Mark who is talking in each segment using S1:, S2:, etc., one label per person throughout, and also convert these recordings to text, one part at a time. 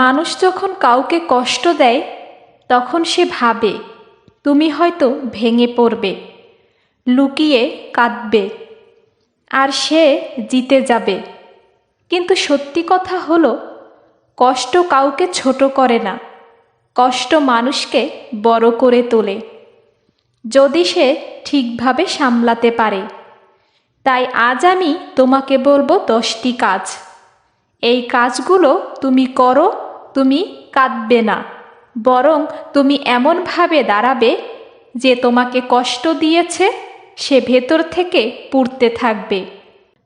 S1: মানুষ যখন কাউকে কষ্ট দেয়, তখন সে ভাবে, তুমি হয়তো ভেঙে পড়বে, লুকিয়ে কাঁদবে, আর সে জিতে যাবে। কিন্তু সত্যি কথা হলো, কষ্ট কাউকে ছোট করে না, কষ্ট মানুষকে বড় করে তোলে। যদি সে ঠিকভাবে সামলাতে পারে, তাই আজ আমি তোমাকে বলব দশটি কাজ। এই কাজগুলো তুমি করো তুমি কাঁদবে না, বরং তুমি এমনভাবে দাঁড়াবে যে তোমাকে কষ্ট দিয়েছে, সে ভেতর থেকে পুড়তে থাকবে।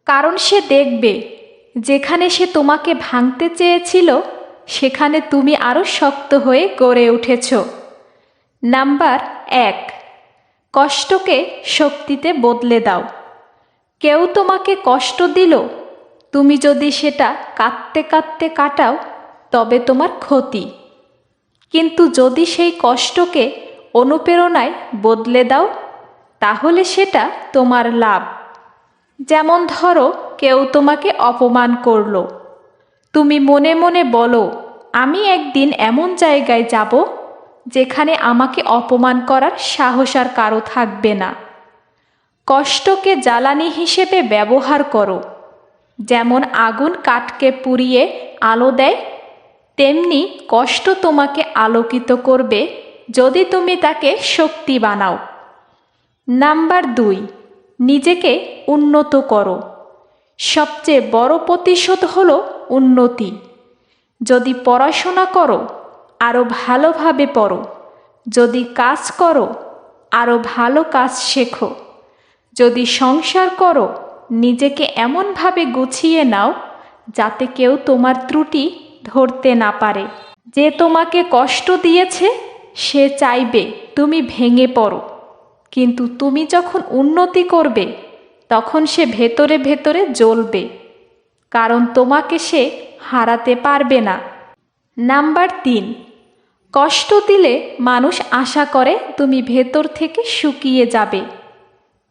S1: কারণ সে দেখবে, যেখানে সে তোমাকে ভাঙতে চেয়েছিল, সেখানে তুমি আরও শক্ত হয়ে গড়ে উঠেছ। নাম্বার এক, কষ্টকে শক্তিতে বদলে দাও। কেউ তোমাকে কষ্ট দিল, তুমি যদি সেটা কাঁদতে কাঁদতে কাটাও তবে তোমার ক্ষতি। কিন্তু যদি সেই কষ্টকে অনুপ্রেরণায় বদলে দাও, তাহলে সেটা তোমার লাভ। যেমন ধরো, কেউ তোমাকে অপমান করল। তুমি মনে মনে বলো, আমি একদিন এমন জায়গায় যাব, যেখানে আমাকে অপমান করার সাহস আর কারও থাকবে না। কষ্টকে জ্বালানি হিসেবে ব্যবহার করো। যেমন আগুন কাঠকে পুড়িয়ে আলো দেয় তেমনি কষ্ট তোমাকে আলোকিত করবে যদি তুমি তাকে শক্তি বানাও। নাম্বার দুই, নিজেকে উন্নত করো। সবচেয়ে বড় প্রতিশোধ হল উন্নতি। যদি পড়াশোনা করো আরও ভালোভাবে পড়ো। যদি কাজ করো আরও ভালো কাজ শেখো। যদি সংসার করো, নিজেকে এমনভাবে গুছিয়ে নাও যাতে কেউ তোমার ত্রুটি ধরতে না পারে। যে তোমাকে কষ্ট দিয়েছে, সে চাইবে তুমি ভেঙে পড়ো। কিন্তু তুমি যখন উন্নতি করবে, তখন সে ভেতরে ভেতরে জ্বলবে, কারণ তোমাকে সে হারাতে পারবে না। নাম্বার তিন, কষ্ট দিলে মানুষ আশা করে তুমি ভেতর থেকে শুকিয়ে যাবে,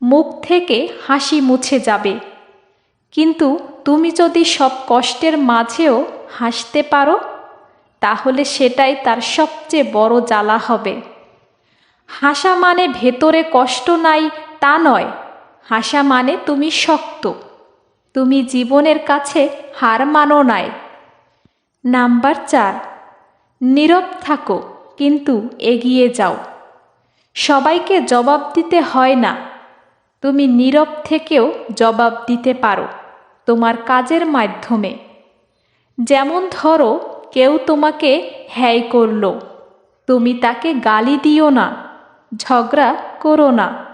S1: মুখ থেকে হাসি মুছে যাবে। কিন্তু তুমি যদি সব কষ্টের মাঝেও হাসতে পারো, তাহলে সেটাই তার সবচেয়ে বড় জ্বালা হবে। হাসা মানে ভেতরে কষ্ট নাই, তা নয়। হাসা মানে তুমি শক্ত। তুমি জীবনের কাছে হার মানো নাই। নাম্বার চার, নীরব থাকো, কিন্তু এগিয়ে যাও। সবাইকে জবাব দিতে হয় না। তুমি নীরব থেকেও জবাব দিতে পারো তোমার কাজের মাধ্যমে। যেমন ধরো, কেউ তোমাকে হ্যায় করল। তুমি তাকে গালি দিও না, ঝগড়া করো না।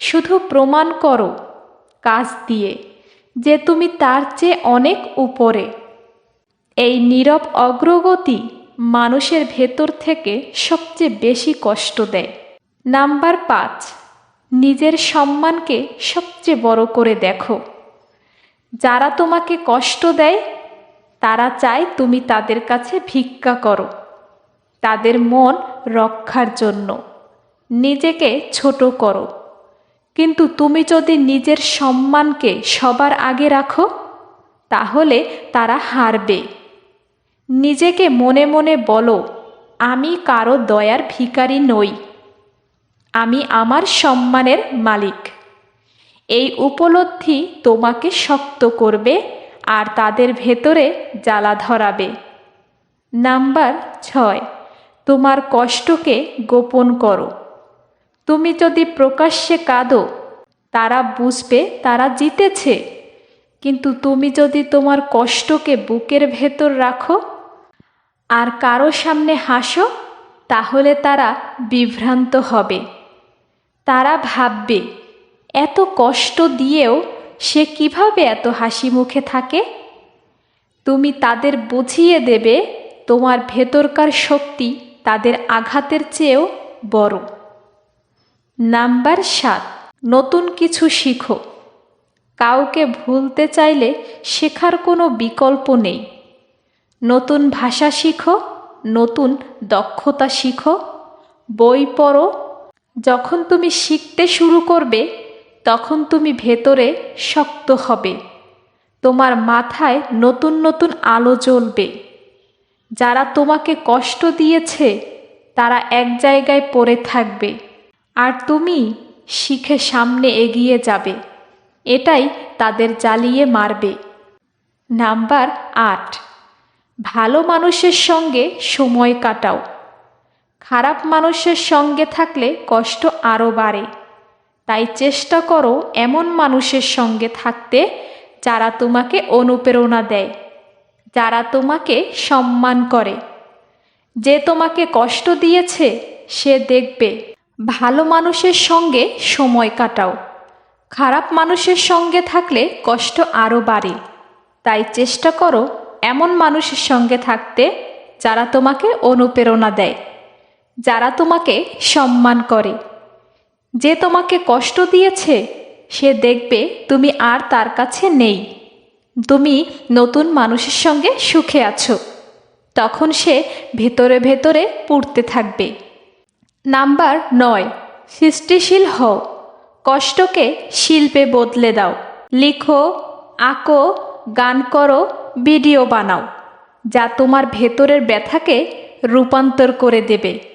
S1: শুধু প্রমাণ করো, কাজ দিয়ে, যে তুমি তার চেয়ে অনেক উপরে। এই নীরব অগ্রগতি মানুষের ভেতর থেকে সবচেয়ে বেশি কষ্ট দেয়। নাম্বার পাঁচ, নিজের সম্মানকে সবচেয়ে বড় করে দেখো। যারা তোমাকে কষ্ট দেয় তারা চায় তুমি তাদের কাছে ভিক্ষা করো। তাদের মন রক্ষার জন্য। নিজেকে ছোট করো। কিন্তু তুমি যদি নিজের সম্মানকে সবার আগে রাখো, তাহলে তারা হারবে। নিজেকে মনে মনে বলো, আমি কারও দয়ার ভিকারি নই। আমি আমার সম্মানের মালিক। এই উপলব্ধি তোমাকে শক্ত করবে আর তাদের ভেতরে জ্বালা ধরাবে। নাম্বার ছয়, তোমার কষ্টকে গোপন করো। তুমি যদি প্রকাশ্যে কাঁদো, তারা বুঝবে তারা জিতেছে। কিন্তু তুমি যদি তোমার কষ্টকে বুকের ভেতর রাখো আর কারও সামনে হাসো, তাহলে তারা বিভ্রান্ত হবে। তারা ভাববে, এত কষ্ট দিয়েও সে কীভাবে এত হাসি মুখে থাকে? তুমি তাদের বুঝিয়ে দেবে তোমার ভেতরকার শক্তি তাদের আঘাতের চেয়েও বড়। নাম্বার সাত, নতুন কিছু শিখো। কাউকে ভুলতে চাইলে শেখার কোনো বিকল্প নেই। নতুন ভাষা শিখো, নতুন দক্ষতা শিখো, বই পড়ো। যখন তুমি শিখতে শুরু করবে তখন তুমি ভেতরে শক্ত হবে। তোমার মাথায় নতুন নতুন আলো জ্বলবে। যারা তোমাকে কষ্ট দিয়েছে, তারা এক জায়গায় পড়ে থাকবে। আর তুমি শিখে সামনে এগিয়ে যাবে। এটাই তাদের জ্বালিয়ে মারবে। নাম্বার আট। ভালো মানুষের সঙ্গে সময় কাটাও। খারাপ মানুষের সঙ্গে থাকলে কষ্ট আরও বাড়ে। তাই চেষ্টা করো এমন মানুষের সঙ্গে থাকতে যারা তোমাকে অনুপ্রেরণা দেয়, যারা তোমাকে সম্মান করে। যে তোমাকে কষ্ট দিয়েছে, সে দেখবে। ভালো মানুষের সঙ্গে সময় কাটাও। খারাপ মানুষের সঙ্গে থাকলে কষ্ট আরও বাড়ে। তাই চেষ্টা করো এমন মানুষের সঙ্গে থাকতে যারা তোমাকে অনুপ্রেরণা দেয়, যারা তোমাকে সম্মান করে। যে তোমাকে কষ্ট দিয়েছে, সে দেখবে তুমি আর তার কাছে নেই। তুমি নতুন মানুষের সঙ্গে সুখে আছো। তখন সে ভেতরে ভেতরে পুড়তে থাকবে। নাম্বার নয়, সৃষ্টিশীল হও। কষ্টকে শিল্পে বদলে দাও। লিখো, আঁকো, গান করো, ভিডিও বানাও, যা তোমার ভেতরের ব্যথাকে রূপান্তর করে দেবে।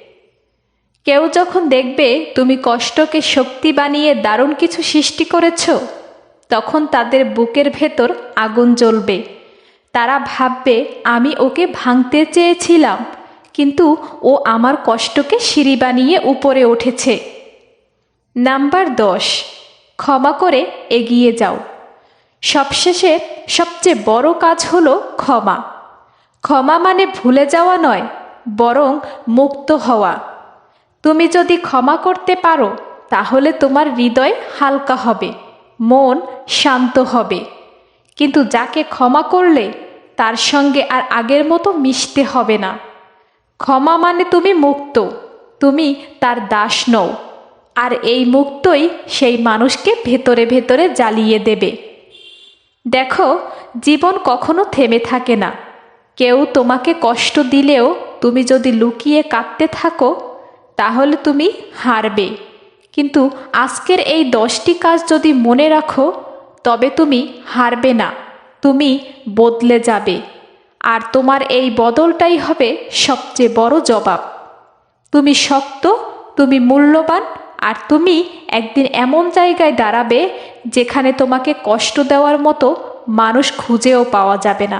S1: কেউ যখন দেখবে তুমি কষ্টকে শক্তি বানিয়ে দারুণ কিছু সৃষ্টি করেছ, তখন তাদের বুকের ভেতর আগুন জ্বলবে। তারা ভাববে, আমি ওকে ভাঙতে চেয়েছিলাম, কিন্তু ও আমার কষ্টকে সিঁড়ি বানিয়ে উপরে উঠেছে। নাম্বার দশ, ক্ষমা করে এগিয়ে যাও। সবশেষে সবচেয়ে বড় কাজ হলো ক্ষমা। ক্ষমা মানে ভুলে যাওয়া নয়, বরং মুক্ত হওয়া। তুমি যদি ক্ষমা করতে পারো, তাহলে তোমার হৃদয় হালকা হবে, মন শান্ত হবে। কিন্তু যাকে ক্ষমা করলে, তার সঙ্গে আর আগের মতো মিশতে হবে না। ক্ষমা মানে তুমি মুক্ত, তুমি তার দাস নও, আর এই মুক্তই সেই মানুষকে ভেতরে ভেতরে জ্বালিয়ে দেবে। দেখো, জীবন কখনো থেমে থাকে না। কেউ তোমাকে কষ্ট দিলেও তুমি যদি লুকিয়ে কাঁদতে থাকো তাহলে তুমি হারবে। কিন্তু আজকের এই দশটি কাজ যদি মনে রাখো, তবে তুমি হারবে না, তুমি বদলে যাবে। আর তোমার এই বদলটাই হবে সবচেয়ে বড় জবাব। তুমি শক্ত, তুমি মূল্যবান, আর তুমি একদিন এমন জায়গায় দাঁড়াবে যেখানে তোমাকে কষ্ট দেওয়ার মতো মানুষ খুঁজেও পাওয়া যাবে না।